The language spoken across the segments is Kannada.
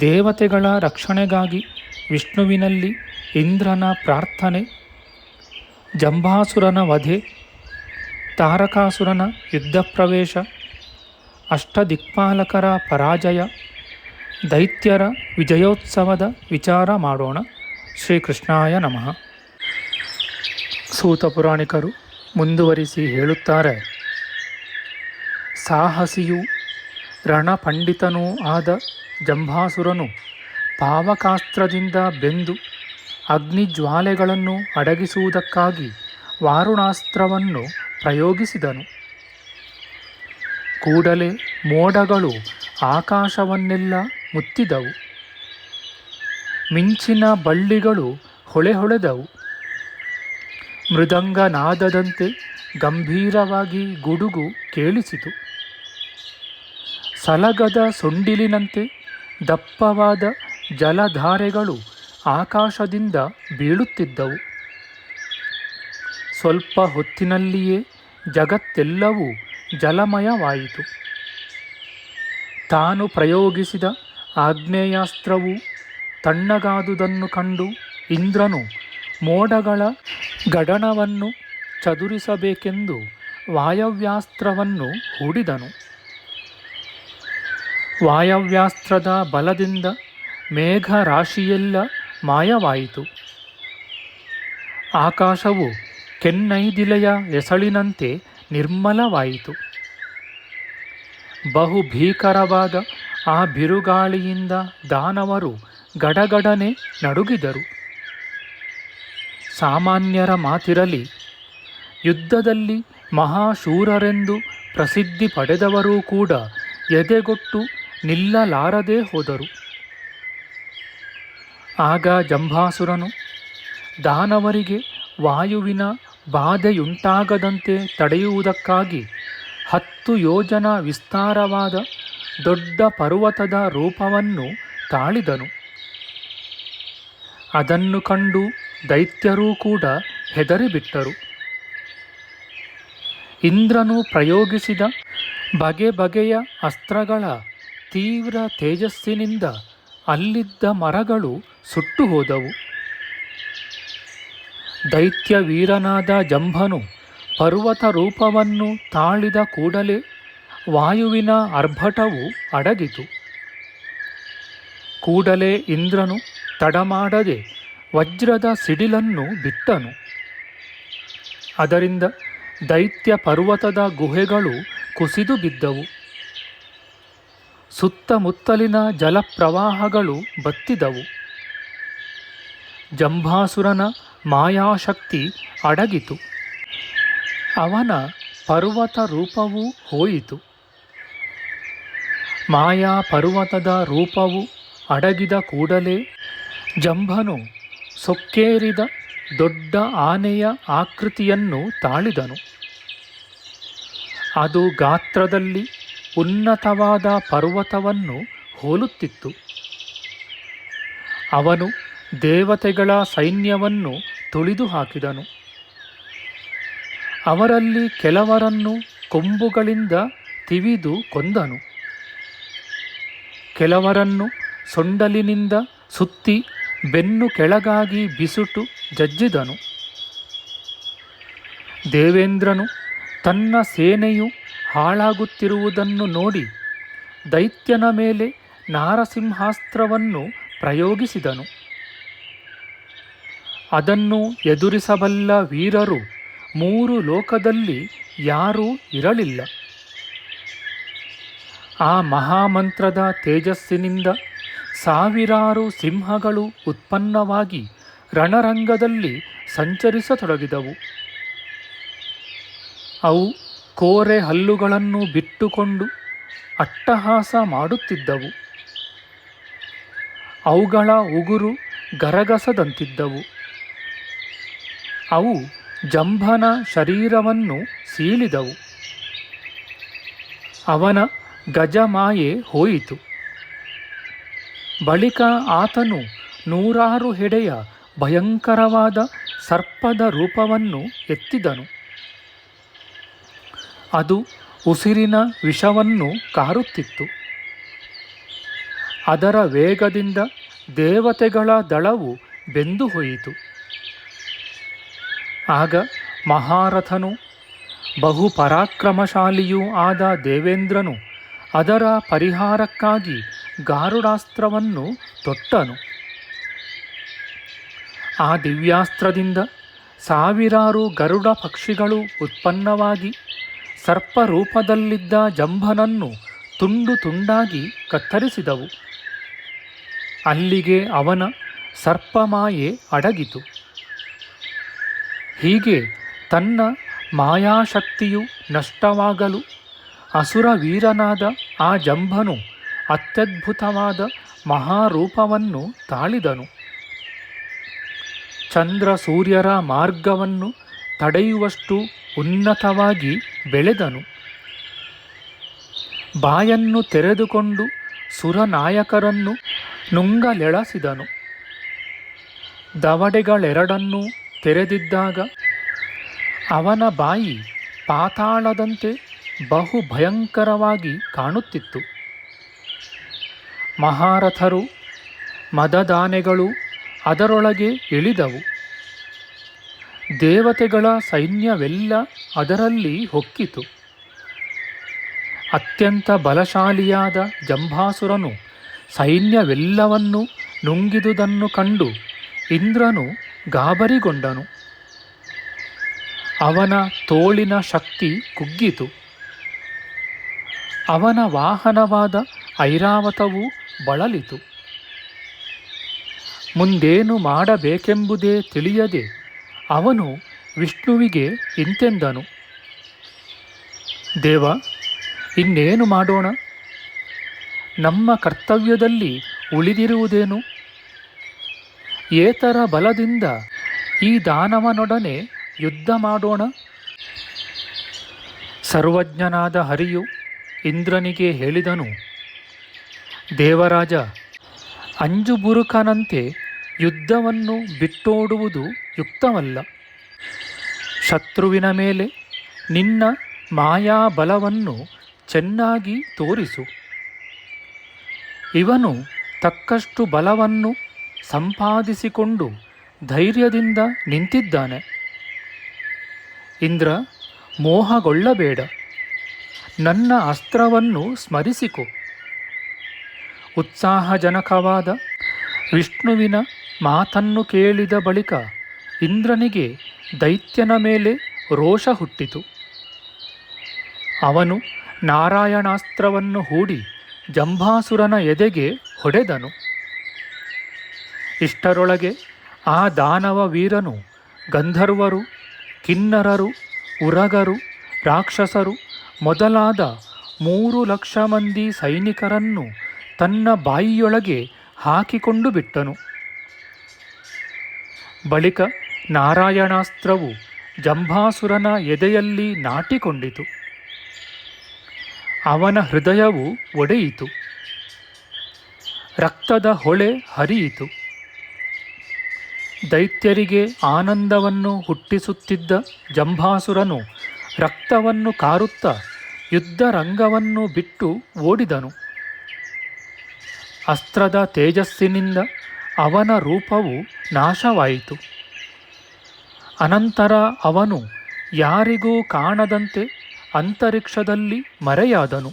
ದೇವತೆಗಳ ರಕ್ಷಣೆಗಾಗಿ ವಿಷ್ಣುವಿನಲ್ಲಿ ಇಂದ್ರನ ಪ್ರಾರ್ಥನೆ, ಜಂಬಾಸುರನ ವಧೆ, ತಾರಕಾಸುರನ ಯುದ್ಧ ಪ್ರವೇಶ, ಅಷ್ಟದಿಕ್ಪಾಲಕರ ಪರಾಜಯ, ದೈತ್ಯರ ವಿಜಯೋತ್ಸವದ ವಿಚಾರ ಮಾಡೋಣ. ಶ್ರೀಕೃಷ್ಣಾಯ ನಮಃ. ಸೂತ ಪುರಾಣಿಕರು ಮುಂದುವರಿಸಿ ಹೇಳುತ್ತಾರೆ, ಸಾಹಸಿಯೂ ರಣಪಂಡಿತನೂ ಆದ ಜಂಭಾಸುರನು ಪಾವಕಾಸ್ತ್ರದಿಂದ ಬೆಂದು ಅಗ್ನಿಜ್ವಾಲೆಗಳನ್ನು ಅಡಗಿಸುವುದಕ್ಕಾಗಿ ವಾರುಣಾಸ್ತ್ರವನ್ನು ಪ್ರಯೋಗಿಸಿದನು. ಕೂಡಲೇ ಮೋಡಗಳು ಆಕಾಶವನ್ನೆಲ್ಲ ಮುತ್ತಿದವು. ಮಿಂಚಿನ ಬಳ್ಳಿಗಳು ಹೊಳೆ ಹೊಳೆದವು ಮೃದಂಗನಾದದಂತೆ ಗಂಭೀರವಾಗಿ ಗುಡುಗು ಕೇಳಿಸಿತು. ಸಲಗದ ಸೊಂಡಿಲಿನಂತೆ ದಪ್ಪವಾದ ಜಲಧಾರೆಗಳು ಆಕಾಶದಿಂದ ಬೀಳುತ್ತಿದ್ದವು. ಸ್ವಲ್ಪ ಹೊತ್ತಿನಲ್ಲಿಯೇ ಜಗತ್ತೆಲ್ಲವೂ ಜಲಮಯವಾಯಿತು. ತಾನು ಪ್ರಯೋಗಿಸಿದ ಆಗ್ನೇಯಾಸ್ತ್ರವು ತಣ್ಣಗಾದುದನ್ನು ಕಂಡು ಇಂದ್ರನು ಮೋಡಗಳ ಗಡಣವನ್ನು ಚದುರಿಸಬೇಕೆಂದು ವಾಯವ್ಯಾಸ್ತ್ರವನ್ನು ಹೂಡಿದನು. ವಾಯವ್ಯಾಸ್ತ್ರದ ಬಲದಿಂದ ಮೇಘ ರಾಶಿಯೆಲ್ಲ ಮಾಯವಾಯಿತು. ಆಕಾಶವು ಕೆನ್ನೈದಿಲೆಯ ಎಸಳಿನಂತೆ ನಿರ್ಮಲವಾಯಿತು. ಬಹು ಭೀಕರವಾದ ಆ ಬಿರುಗಾಳಿಯಿಂದ ದಾನವರು ಗಡಗಡನೆ ನಡುಗಿದರು. ಸಾಮಾನ್ಯರ ಮಾತಿರಲಿ, ಯುದ್ಧದಲ್ಲಿ ಮಹಾಶೂರರೆಂದು ಪ್ರಸಿದ್ಧಿ ಪಡೆದವರೂ ಕೂಡ ಎದೆಗೊಟ್ಟು ನಿಲ್ಲಲಾರದೇ ಹೋದರು. ಆಗ ಜಂಭಾಸುರನು ದಾನವರಿಗೆ ವಾಯುವಿನ ಬಾಧೆಯುಂಟಾಗದಂತೆ ತಡೆಯುವುದಕ್ಕಾಗಿ ಹತ್ತು ಯೋಜನ ವಿಸ್ತಾರವಾದ ದೊಡ್ಡ ಪರ್ವತದ ರೂಪವನ್ನು ತಾಳಿದನು. ಅದನ್ನು ಕಂಡು ದೈತ್ಯರೂ ಕೂಡ ಹೆದರಿಬಿಟ್ಟರು. ಇಂದ್ರನು ಪ್ರಯೋಗಿಸಿದ ಬಗೆ ಬಗೆಯ ಅಸ್ತ್ರಗಳ ತೀವ್ರ ತೇಜಸ್ಸಿನಿಂದ ಅಲ್ಲಿದ್ದ ಮರಗಳು ಸುಟ್ಟು ಹೋದವು ದೈತ್ಯ ವೀರನಾದ ಜಂಭನು ಪರ್ವತ ರೂಪವನ್ನು ತಾಳಿದ ಕೂಡಲೇ ವಾಯುವಿನ ಅರ್ಭಟವು ಅಡಗಿತು. ಕೂಡಲೇ ಇಂದ್ರನು ತಡಮಾಡದೆ ವಜ್ರದ ಸಿಡಿಲನ್ನು ಬಿಟ್ಟನು. ಅದರಿಂದ ದೈತ್ಯ ಪರ್ವತದ ಗುಹೆಗಳು ಕುಸಿದು ಬಿದ್ದವು. ಸುತ್ತಮುತ್ತಲಿನ ಜಲಪ್ರವಾಹಗಳು ಬತ್ತಿದವು. ಜಂಭಾಸುರನ ಮಾಯಾಶಕ್ತಿ ಅಡಗಿತು. ಅವನ ಪರ್ವತ ರೂಪವೂ ಹೋಯಿತು. ಮಾಯಾ ಪರ್ವತದ ರೂಪವು ಅಡಗಿದ ಕೂಡಲೇ ಜಂಭನು ಸೊಕ್ಕೇರಿದ ದೊಡ್ಡ ಆನೆಯ ಆಕೃತಿಯನ್ನು ತಾಳಿದನು. ಅದು ಗಾತ್ರದಲ್ಲಿ ಉನ್ನತವಾದ ಪರ್ವತವನ್ನು ಹೋಲುತ್ತಿತ್ತು. ಅವನು ದೇವತೆಗಳ ಸೈನ್ಯವನ್ನು ತುಳಿದು ಹಾಕಿದನು ಅವರಲ್ಲಿ ಕೆಲವರನ್ನು ಕೊಂಬುಗಳಿಂದ ತಿವಿದು ಕೊಂದನು. ಕೆಲವರನ್ನು ಸೊಂಡಲಿನಿಂದ ಸುತ್ತಿ ಬೆನ್ನು ಕೆಳಗಾಗಿ ಬಿಸುಟು ಜಜ್ಜಿದನು. ದೇವೇಂದ್ರನು ತನ್ನ ಸೇನೆಯು ಹಾಳಾಗುತ್ತಿರುವುದನ್ನು ನೋಡಿ ದೈತ್ಯನ ಮೇಲೆ ನಾರಸಿಂಹಾಸ್ತ್ರವನ್ನು ಪ್ರಯೋಗಿಸಿದನು. ಅದನ್ನು ಎದುರಿಸಬಲ್ಲ ವೀರರು ಮೂರು ಲೋಕದಲ್ಲಿ ಯಾರೂ ಇರಲಿಲ್ಲ. ಆ ಮಹಾಮಂತ್ರದ ತೇಜಸ್ಸಿನಿಂದ ಸಾವಿರಾರು ಸಿಂಹಗಳು ಉತ್ಪನ್ನವಾಗಿ ರಣರಂಗದಲ್ಲಿ ಸಂಚರಿಸತೊಡಗಿದವು. ಅವು ಕೋರೆ ಹಲ್ಲುಗಳನ್ನು ಬಿಟ್ಟುಕೊಂಡು ಅಟ್ಟಹಾಸ ಮಾಡುತ್ತಿದ್ದವು. ಅವುಗಳ ಉಗುರು ಗರಗಸದಂತಿದ್ದವು. ಅವು ಜಂಭನ ಶರೀರವನ್ನು ಸೀಳಿದವು. ಅವನ ಗಜಮಾಯೆ ಹೋಯಿತು. ಬಳಿಕ ಆತನು ನೂರಾರು ಹೆಡೆಯ ಭಯಂಕರವಾದ ಸರ್ಪದ ರೂಪವನ್ನು ಎತ್ತಿದನು. ಅದು ಉಸಿರಿನ ವಿಷವನ್ನು ಕಾರುತ್ತಿತ್ತು. ಅದರ ವೇಗದಿಂದ ದೇವತೆಗಳ ದಳವು ಬೆಂದು ಹೋಯಿತು. ಆಗ ಮಹಾರಥನು, ಬಹು ಪರಾಕ್ರಮಶಾಲಿಯೂ ಆದ ದೇವೇಂದ್ರನು ಅದರ ಪರಿಹಾರಕ್ಕಾಗಿ ಗಾರುಡಾಸ್ತ್ರವನ್ನು ತೊಟ್ಟನು. ಆ ದಿವ್ಯಾಸ್ತ್ರದಿಂದ ಸಾವಿರಾರು ಗರುಡ ಪಕ್ಷಿಗಳು ಉತ್ಪನ್ನವಾಗಿ ಸರ್ಪರೂಪದಲ್ಲಿದ್ದ ಜಂಭನನ್ನು ತುಂಡು ತುಂಡಾಗಿ ಕತ್ತರಿಸಿದವು. ಅಲ್ಲಿಗೆ ಅವನ ಸರ್ಪಮಾಯೆ ಅಡಗಿತು. ಹೀಗೆ ತನ್ನ ಮಾಯಾಶಕ್ತಿಯು ನಷ್ಟವಾಗಲು ಅಸುರ ವೀರನಾದ ಆ ಜಂಭನು ಅತ್ಯದ್ಭುತವಾದ ಮಹಾರೂಪವನ್ನು ತಾಳಿದನು. ಚಂದ್ರ ಸೂರ್ಯರ ಮಾರ್ಗವನ್ನು ತಡೆಯುವಷ್ಟು ಉನ್ನತವಾಗಿ ಬೆಳೆದನು. ಬಾಯನ್ನು ತೆರೆದುಕೊಂಡು ಸುರನಾಯಕರನ್ನು ನುಂಗಲೆಳಸಿದನು. ದವಡೆಗಳೆರಡನ್ನೂ ತೆರೆದಿದ್ದಾಗ ಅವನ ಬಾಯಿ ಪಾತಾಳದಂತೆ ಬಹು ಭಯಂಕರವಾಗಿ ಕಾಣುತ್ತಿತ್ತು. ಮಹಾರಥರು, ಮದದಾನೆಗಳು ಅದರೊಳಗೆ ಇಳಿದವು. ದೇವತೆಗಳ ಸೈನ್ಯವೆಲ್ಲ ಅದರಲ್ಲಿ ಹೊಕ್ಕಿತು. ಅತ್ಯಂತ ಬಲಶಾಲಿಯಾದ ಜಂಭಾಸುರನು ಸೈನ್ಯವೆಲ್ಲವನ್ನು ನುಂಗಿದುದನ್ನು ಕಂಡು ಇಂದ್ರನು ಗಾಬರಿಗೊಂಡನು. ಅವನ ತೋಳಿನ ಶಕ್ತಿ ಕುಗ್ಗಿತು. ಅವನ ವಾಹನವಾದ ಐರಾವತವು ಬಳಲಿತು. ಮುಂದೇನು ಮಾಡಬೇಕೆಂಬುದೇ ತಿಳಿಯದೆ ಅವನು ವಿಷ್ಣುವಿಗೆ ಇಂತೆಂದನು. ದೇವ, ಇನ್ನೇನು ಮಾಡೋಣ? ನಮ್ಮ ಕರ್ತವ್ಯದಲ್ಲಿ ಉಳಿದಿರುವುದೇನು? ಏತರ ಬಲದಿಂದ ಈ ದಾನವನೊಡನೆ ಯುದ್ಧ ಮಾಡೋಣ. ಸರ್ವಜ್ಞನಾದ ಹರಿಯು ಇಂದ್ರನಿಗೆ ಹೇಳಿದನು, ದೇವರಾಜ, ಅಂಜುಬುರುಕನಂತೆ ಯುದ್ಧವನ್ನು ಬಿಟ್ಟೋಡುವುದು ಯುಕ್ತವಲ್ಲ. ಶತ್ರುವಿನ ಮೇಲೆ ನಿನ್ನ ಮಾಯಾಬಲವನ್ನು ಚೆನ್ನಾಗಿ ತೋರಿಸು. ಇವನು ತಕ್ಕಷ್ಟು ಬಲವನ್ನು ಸಂಪಾದಿಸಿಕೊಂಡು ಧೈರ್ಯದಿಂದ ನಿಂತಿದ್ದಾನೆ. ಇಂದ್ರ, ಮೋಹಗೊಳ್ಳಬೇಡ. ನನ್ನ ಅಸ್ತ್ರವನ್ನು ಸ್ಮರಿಸಿಕೊ. ಉತ್ಸಾಹಜನಕವಾದ ವಿಷ್ಣುವಿನ ಮಾತನ್ನು ಕೇಳಿದ ಬಳಿಕ ಇಂದ್ರನಿಗೆ ದೈತ್ಯನ ಮೇಲೆ ರೋಷ ಹುಟ್ಟಿತು. ಅವನು ನಾರಾಯಣಾಸ್ತ್ರವನ್ನು ಹೂಡಿ ಜಂಭಾಸುರನ ಎದೆಗೆ ಹೊಡೆದನು. ಇಷ್ಟರೊಳಗೆ ಆ ದಾನವ ವೀರನು ಗಂಧರ್ವರು, ಕಿನ್ನರರು, ಉರಗರು, ರಾಕ್ಷಸರು ಮೊದಲಾದ ಮೂರು ಲಕ್ಷ ಮಂದಿ ಸೈನಿಕರನ್ನು ತನ್ನ ಬಾಯಿಯೊಳಗೆ ಹಾಕಿಕೊಂಡು ಬಿಟ್ಟನು. ಬಳಿಕ ನಾರಾಯಣಾಸ್ತ್ರವು ಜಂಭಾಸುರನ ಎದೆಯಲ್ಲಿ ನಾಟಿಕೊಂಡಿತು. ಅವನ ಹೃದಯವು ಒಡೆಯಿತು. ರಕ್ತದ ಹೊಳೆ ಹರಿಯಿತು. ದೈತ್ಯರಿಗೆ ಆನಂದವನ್ನು ಹುಟ್ಟಿಸುತ್ತಿದ್ದ ಜಂಭಾಸುರನು ರಕ್ತವನ್ನು ಕಾರುತ್ತಾ ಯುದ್ಧರಂಗವನ್ನು ಬಿಟ್ಟು ಓಡಿದನು. ಅಸ್ತ್ರದ ತೇಜಸ್ಸಿನಿಂದ ಅವನ ರೂಪವು ನಾಶವಾಯಿತು. ಅನಂತರ ಅವನು ಯಾರಿಗೂ ಕಾಣದಂತೆ ಅಂತರಿಕ್ಷದಲ್ಲಿ ಮರೆಯಾದನು.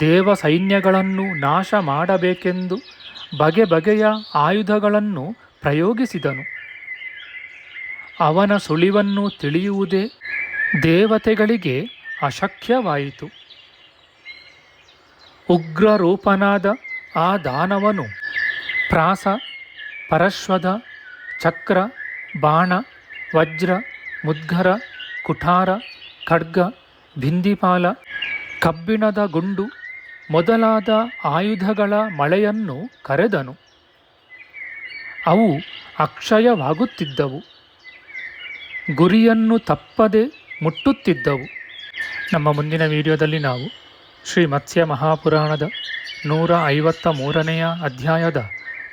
ದೇವ ಸೈನ್ಯಗಳನ್ನು ನಾಶ ಮಾಡಬೇಕೆಂದು ಬಗೆ ಬಗೆಯ ಆಯುಧಗಳನ್ನು ಪ್ರಯೋಗಿಸಿದನು. ಅವನ ಸುಳಿವನ್ನು ತಿಳಿಯುವುದೇ ದೇವತೆಗಳಿಗೆ ಅಶಕ್ಯವಾಯಿತು. ಉಗ್ರರೂಪನಾದ ಆ ದಾನವನು ಪ್ರಾಸ, ಪರಶ್ವದ, ಚಕ್ರ, ಬಾಣ, ವಜ್ರ ಮುದ್ಗರ ಕುಠಾರ, ಖಡ್ಗ, ಭಿಂದಿಪಾಲ, ಕಬ್ಬಿಣದ ಗುಂಡು ಮೊದಲಾದ ಆಯುಧಗಳ ಮಳೆಯನ್ನು ಕರೆದನು. ಅವು ಅಕ್ಷಯವಾಗುತ್ತಿದ್ದವು. ಗುರಿಯನ್ನು ತಪ್ಪದೆ ಮುಟ್ಟುತ್ತಿದ್ದವು. ನಮ್ಮ ಮುಂದಿನ ವಿಡಿಯೋದಲ್ಲಿ ನಾವು ಶ್ರೀ ಮತ್ಸ್ಯ ಮಹಾಪುರಾಣದ ನೂರ ಐವತ್ತ ಮೂರನೆಯ ಅಧ್ಯಾಯದ